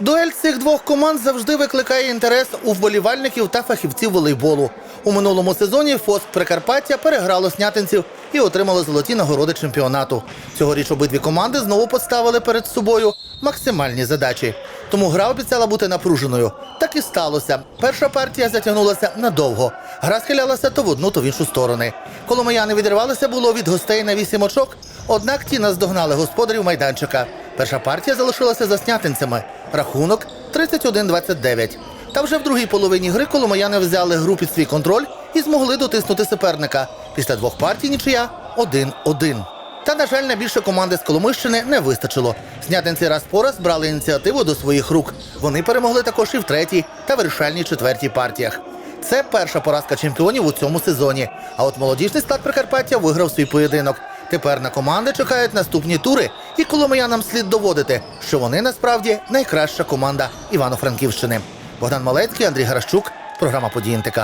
Дуель цих двох команд завжди викликає інтерес у вболівальників та фахівців волейболу. У минулому сезоні Фоск Прикарпаття переграло снятинців і отримало золоті нагороди чемпіонату. Цьогоріч обидві команди знову поставили перед собою максимальні задачі. Тому гра обіцяла бути напруженою. Так і сталося. Перша партія затягнулася надовго. Гра схилялася то в одну, то в іншу сторони. Коломияни відривалися було від гостей на вісім очок, однак ті наздогнали господарів майданчика. Перша партія залишилася за снятинцями. Рахунок 31-29. Та вже в другій половині гри коломияни взяли гру під свій контроль і змогли дотиснути суперника. Після двох партій нічия 1-1. Та, на жаль, на більше команди з Коломищини не вистачило. Снятинці раз по раз брали ініціативу до своїх рук. Вони перемогли також і в третій та вирішальній четвертій партіях. Це перша поразка чемпіонів у цьому сезоні. А от молодіжний склад Прикарпаття виграв свій поєдинок. Тепер на команди чекають наступні тури, і коломиянам слід доводити, що вони насправді найкраща команда Івано-Франківщини. Богдан Малецький, Андрій Гаращук, програма «Події НТК».